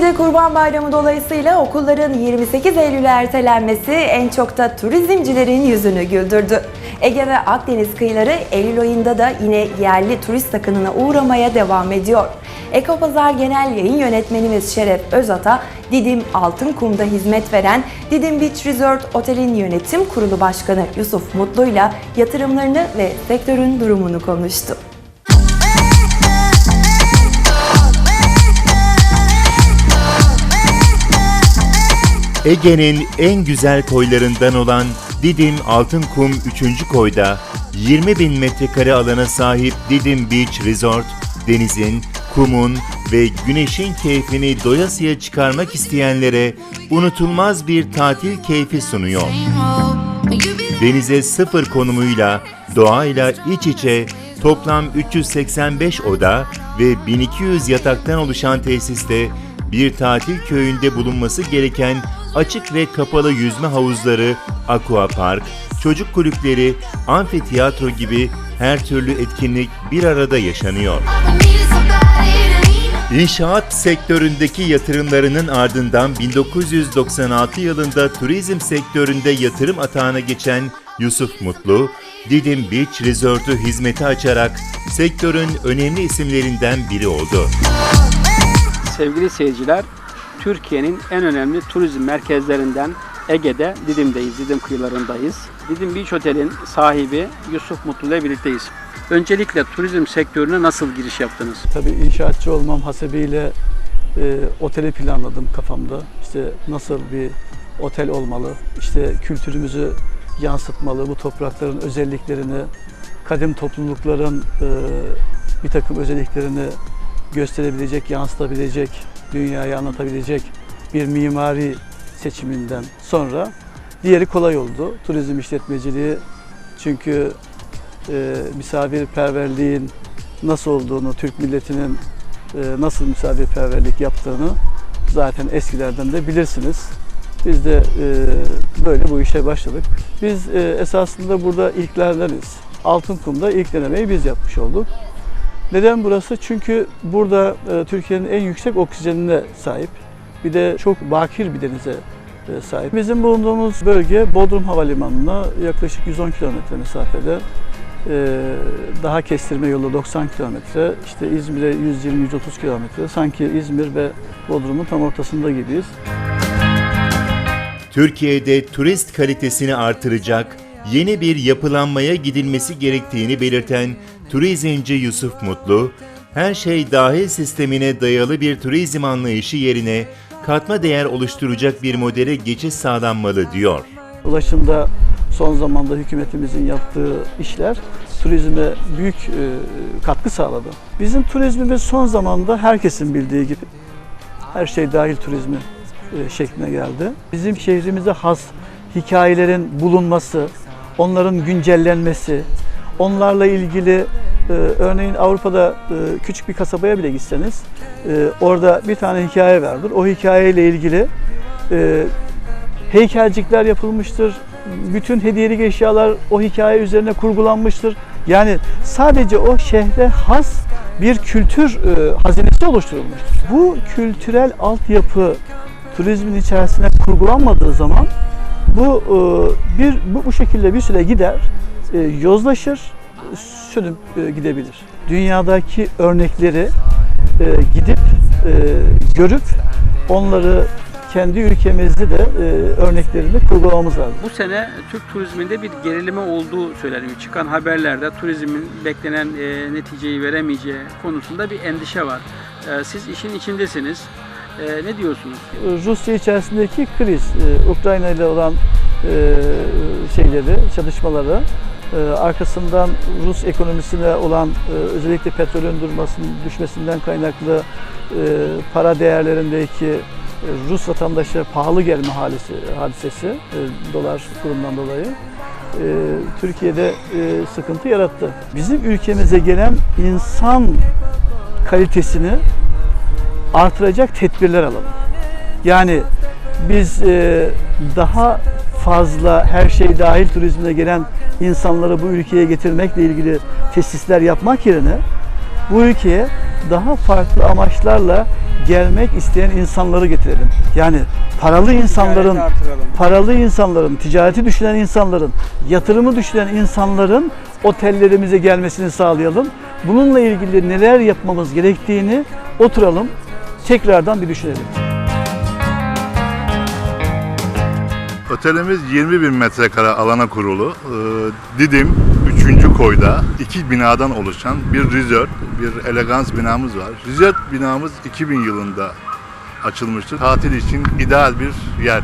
Türkiye'de Kurban Bayramı dolayısıyla okulların 28 Eylül'e ertelenmesi en çok da turizmcilerin yüzünü güldürdü. Ege ve Akdeniz kıyıları Eylül ayında da yine yerli turist akınına uğramaya devam ediyor. Ekopazar Genel Yayın Yönetmenimiz Şeref Özata, Didim Altınkum'da hizmet veren Didim Beach Resort Otel'in yönetim kurulu başkanı Yusuf Mutlu'yla yatırımlarını ve sektörün durumunu konuştu. Ege'nin en güzel koylarından olan Didim Altınkum 3. koyda 20 bin metrekare alana sahip Didim Beach Resort, denizin, kumun ve güneşin keyfini doyasıya çıkarmak isteyenlere unutulmaz bir tatil keyfi sunuyor. Denize sıfır konumuyla, doğayla iç içe toplam 385 oda ve 1200 yataktan oluşan tesiste bir tatil köyünde bulunması gereken açık ve kapalı yüzme havuzları, aqua park, çocuk kulüpleri, amfiteyatro gibi her türlü etkinlik bir arada yaşanıyor. İnşaat sektöründeki yatırımlarının ardından 1996 yılında turizm sektöründe yatırım atağına geçen Yusuf Mutlu, Didim Beach Resort'u hizmete açarak sektörün önemli isimlerinden biri oldu. Sevgili seyirciler, Türkiye'nin en önemli turizm merkezlerinden Ege'de Didim'deyiz, Didim kıyılarındayız. Didim Beach Otel'in sahibi Yusuf Mutlu ile birlikteyiz. Öncelikle turizm sektörüne nasıl giriş yaptınız? Tabii inşaatçı olmam hasebiyle e, oteli planladım kafamda. İşte nasıl bir otel olmalı, işte kültürümüzü yansıtmalı, bu toprakların özelliklerini, kadim toplulukların e, bir takım özelliklerini gösterebilecek, yansıtabilecek, dünyaya anlatabilecek bir mimari seçiminden sonra diğeri kolay oldu. Turizm işletmeciliği çünkü e, misafirperverliğin nasıl olduğunu, Türk milletinin e, nasıl misafirperverlik yaptığını zaten eskilerden de bilirsiniz. Biz de e, böyle bu işe başladık. Biz e, esasında burada ilklerdeniz. Altınkum'da ilk denemeyi biz yapmış olduk. Neden burası? Çünkü burada e, Türkiye'nin en yüksek oksijenine sahip. Bir de çok bakir bir denize e, sahip. Bizim bulunduğumuz bölge Bodrum Havalimanı'na yaklaşık 110 kilometre mesafede. E, daha kestirme yolu 90 kilometre. İşte İzmir'e 120-130 kilometre. Sanki İzmir ve Bodrum'un tam ortasında gibiyiz. Türkiye'de turist kalitesini artıracak yeni bir yapılanmaya gidilmesi gerektiğini belirten turizmci Yusuf Mutlu, her şey dahil sistemine dayalı bir turizm anlayışı yerine katma değer oluşturacak bir modele geçiş sağlanmalı diyor. Ulaşımda son zamanda hükümetimizin yaptığı işler turizme büyük e, katkı sağladı. Bizim turizmimiz son zamanda herkesin bildiği gibi her şey dahil turizmi e, şekline geldi. Bizim şehrimize has hikayelerin bulunması, onların güncellenmesi, onlarla ilgili e, örneğin Avrupa'da e, küçük bir kasabaya bile gitseniz e, orada bir tane hikaye vardır. O hikayeyle ilgili e, heykelcikler yapılmıştır. Bütün hediyelik eşyalar o hikaye üzerine kurgulanmıştır. Yani sadece o şehre has bir kültür e, hazinesi oluşturulmuştur. Bu kültürel altyapı turizmin içerisine kurgulanmadığı zaman bu e, bir bu, bu şekilde bir süre gider, e, yozlaşır, sönüp e, gidebilir. Dünyadaki örnekleri gidip görüp onları kendi ülkemizde de e, örneklerini kurgulamamız lazım. Bu sene Türk turizminde bir gerileme olduğu söyleniyor. Çıkan haberlerde turizmin beklenen e, neticeyi veremeyeceği konusunda bir endişe var. E, siz işin içindesiniz. E, ne diyorsunuz? Rusya içerisindeki kriz, e, Ukrayna ile olan e, şeyleri, çatışmaları, e, arkasından Rus ekonomisine olan e, özellikle petrolün durmasının düşmesinden kaynaklı e, para değerlerindeki e, Rus vatandaşa pahalı gelme halisi, hadisesi e, dolar kurundan dolayı e, Türkiye'de sıkıntı yarattı. Bizim ülkemize gelen insan kalitesini artıracak tedbirler alalım. Yani biz e, daha fazla her şey dahil turizmine gelen insanları bu ülkeye getirmekle ilgili tesisler yapmak yerine bu ülkeye daha farklı amaçlarla gelmek isteyen insanları getirelim. Yani paralı insanların, paralı insanların, ticareti düşünen insanların, yatırımı düşünen insanların otellerimize gelmesini sağlayalım. Bununla ilgili neler yapmamız gerektiğini oturalım, tekrardan bir düşünelim. Otelimiz 20 bin metrekare alana kurulu. Ee, Didim 3. koyda iki binadan oluşan bir resort, bir elegans binamız var. Resort binamız 2000 yılında açılmıştır. Tatil için ideal bir yer.